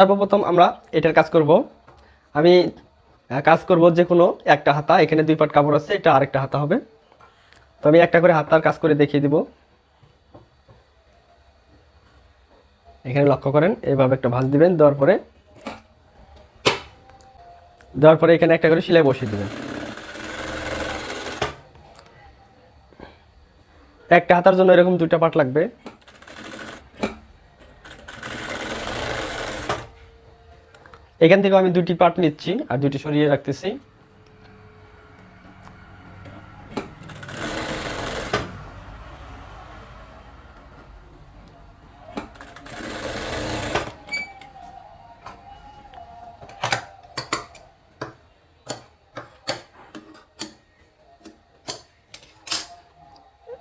সর্বপ্রথম আমরা এটার কাজ করব। আমি কাজ করব যে কোনো একটা হাতা, এখানে দুই পাট কাপড় আছে, এটা আরেকটা হাতা হবে। তো আমি একটা করে হাতার কাজ করে দেখিয়ে দিব। এখানে লক্ষ্য করেন, এভাবে একটা ভাঁজ দিবেন, দেওয়ার পরে দেওয়ার পরে এখানে একটা করে সেলাই বসিয়ে দেবেন। একটা হাতার জন্য এরকম দুইটা পাট লাগবে। এখান থেকে আমি দুটি পার্ট নিচ্ছি আর দুটি সরিয়ে রাখতেছি।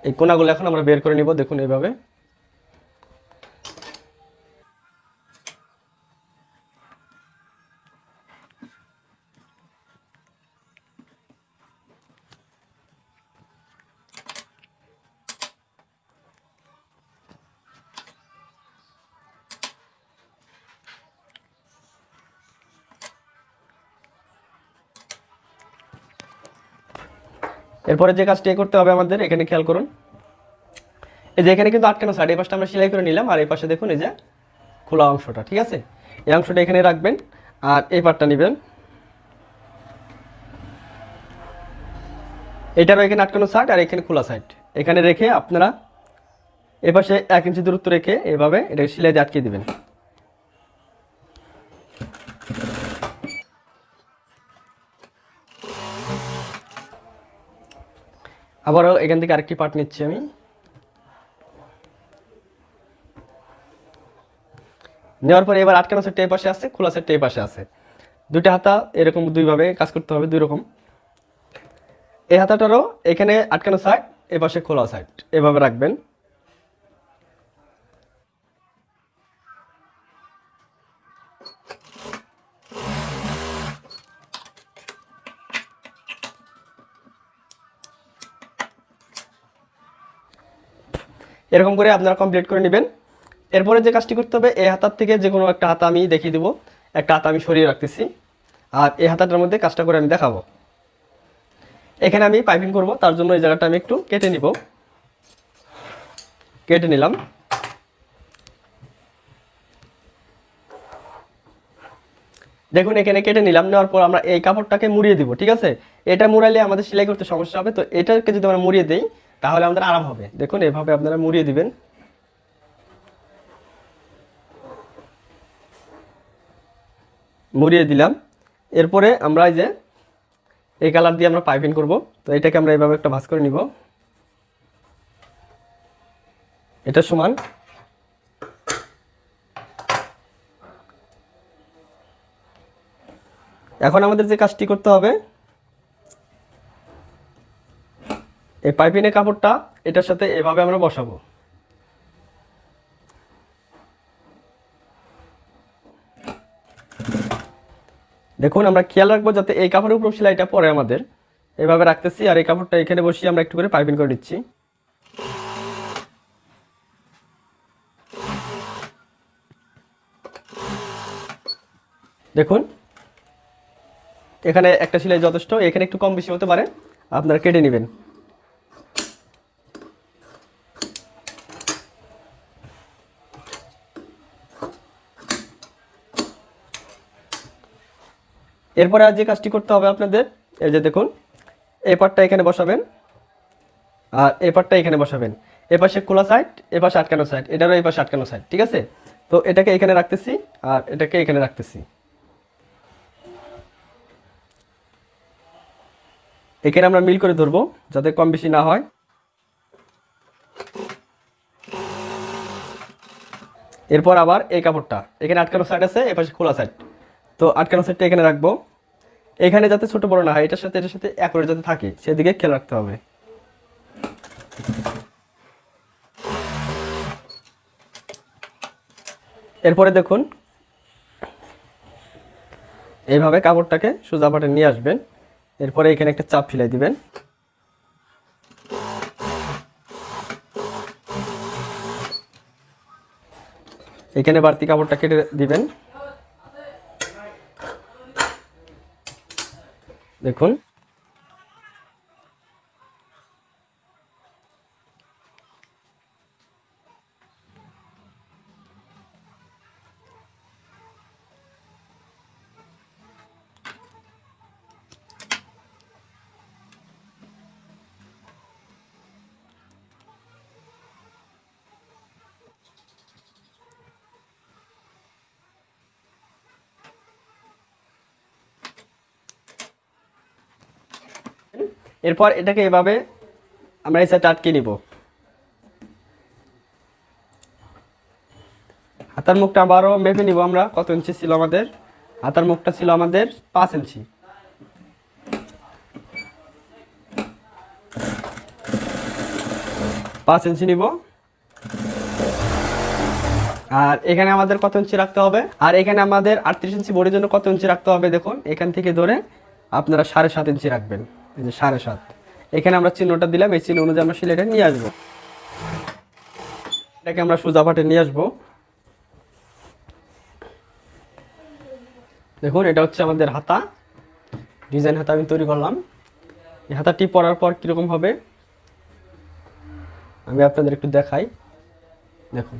এই কোনাগুলো এখন আমরা বের করে নিব, দেখুন এইভাবে। এরপরে যে কাজটি করতে হবে আমাদের, এখানে খেয়াল করুন। এই যে এখানে কিন্তু আটকানো সাইড এই পাশটা আমরা সেলাই করে নিলাম, আর এই পাশে দেখুন এই যে খোলা অংশটা, ঠিক আছে? এই অংশটা এখানে রাখবেন, আর এই পাটটা নেবেন। এটারও এখানে আটকানো সাইড আর এখানে খোলা সাইড এখানে রেখে আপনারা এপাশে এক ইঞ্চি দূরত্ব রেখে এভাবে এটা সেলাই আটকে দিবেন। আবারও এখান থেকে আরেকটি পার্ট নিচ্ছি আমি। নেওয়ার পরে এবার আটকানো সেটটা এই পাশে আছে, খোলা সেটটা এই পাশে আছে। দুইটা হাতা এরকম দুইভাবে কাজ করতে হবে, দুই রকম। এই হাতাটারও এখানে আটকানো সাইড এ পাশে খোলা সাইড এভাবে রাখবেন। এরকম করে আপনারা কমপ্লিট করে নেবেন। এরপরে যে কাজটি করতে হবে, এই হাতার থেকে যে কোনো একটা হাতা আমি দেখিয়ে দেবো। একটা হাতা আমি সরিয়ে রাখতেছি। আর এই হাতাটার মধ্যে কাজটা করে আমি দেখাবো। এখানে আমি পাইপিং করব, তার জন্য এই জায়গাটা আমি একটু কেটে নিব। কেটে নিলাম। দেখুন, এখানে কেটে নিলাম, নেওয়ার পর আমরা এই কাপড়টাকে মুড়িয়ে দিব, ঠিক আছে? এটা মুড়াইলে আমাদের সেলাই করতে সমস্যা হবে, তো এটাকে যদি আমরা মুড়িয়ে দিই তাহলে আমাদের আরাম হবে। দেখুন, এভাবে আপনারা মুড়িয়ে দিবেন। মুড়িয়ে দিলাম। এরপরে আমরা এই যে, এই কালার দিয়ে আমরা পাইপিং করব। তো এটাকে আমরা এভাবে একটা ভাঁজ করে নিব। এটা সমান। এখন আমাদের যে কাজটি করতে হবে এই পাইপিনের কাপড়টা, এটার সাথে এভাবে আমরা বসাবো। দেখুন, আমরা খেয়াল রাখব যাতে এই কাপড়ের উপর সেলাইটা পরে আমাদের। এভাবে রাখতেছি, আর এই কাপড়টা এখানে বসিয়ে আমরা একটু করে পাইপিং করে দিচ্ছি দেখুন, এখানে একটা সেলাই যথেষ্ট, এখানে একটু কম বেশি হতে পারে। আপনারা কেটে নেবেন। এরপরে আর যে কাজটি করতে হবে আপনাদের, এই যে দেখুন, এই পাটটা এখানে বসাবেন, আর এই পাটটা এখানে বসাবেন। এ পাশে খোলা সাইড এ পাশে আটকানো সাইড এটারও এই পাশে আটকানো সাইড ঠিক আছে? তো এটাকে এখানে রাখতেছি, আর এটাকে এখানে রাখতেছি। এখানে আমরা মিল করে ধরবো, যাতে কম বেশি না হয়। এরপর আবার এই কাপড়টা, এখানে আটকানো সাইড আছে, এ পাশে খোলা সাইড তো আটকানো সাইডটা এখানে রাখব। এখানে যাতে ছোট বড় না হয়, এটার সাথে এটার সাথে একরে যাতে থাকে, সেদিকে খেয়াল রাখতে হবে। এরপরে দেখুন, এইভাবে কাপড়টাকে সোজা পাটে নিয়ে আসবেন। এরপরে এখানে একটা চাপ ফিলাই দিবেন। এখানে বাড়তি কাপড়টা কেটে দিবেন। দেখুন। এরপর এটাকে এভাবে আমরা এই সাইডটা আটকে নিব। হাতার মুখটা আবারও মেপে নিব আমরা, কত ইঞ্চি ছিল আমাদের? হাতার মুখটা ছিল আমাদের পাঁচ ইঞ্চি পাঁচ ইঞ্চি নিব। আর এখানে আমাদের কত ইঞ্চি রাখতে হবে? আর এখানে আমাদের আটত্রিশ ইঞ্চি বডির জন্য কত ইঞ্চি রাখতে হবে? দেখুন, এখান থেকে ধরে আপনারা সাড়ে সাত ইঞ্চি রাখবেন। এই যে সাড়ে সাত। এখানে আমরা চিহ্নটা দিলাম, এই চিহ্ন অনুযায়ী আমরা সিলেটে নিয়ে আসব। এটাকে আমরা সোজা পাটে নিয়ে আসব। দেখুন, এটা হচ্ছে আমাদের হাতা। ডিজাইন হাতা আমি তৈরি করলাম। এই হাতাটি পরার পর কীরকম হবে? আমি আপনাদের একটু দেখাই। দেখুন।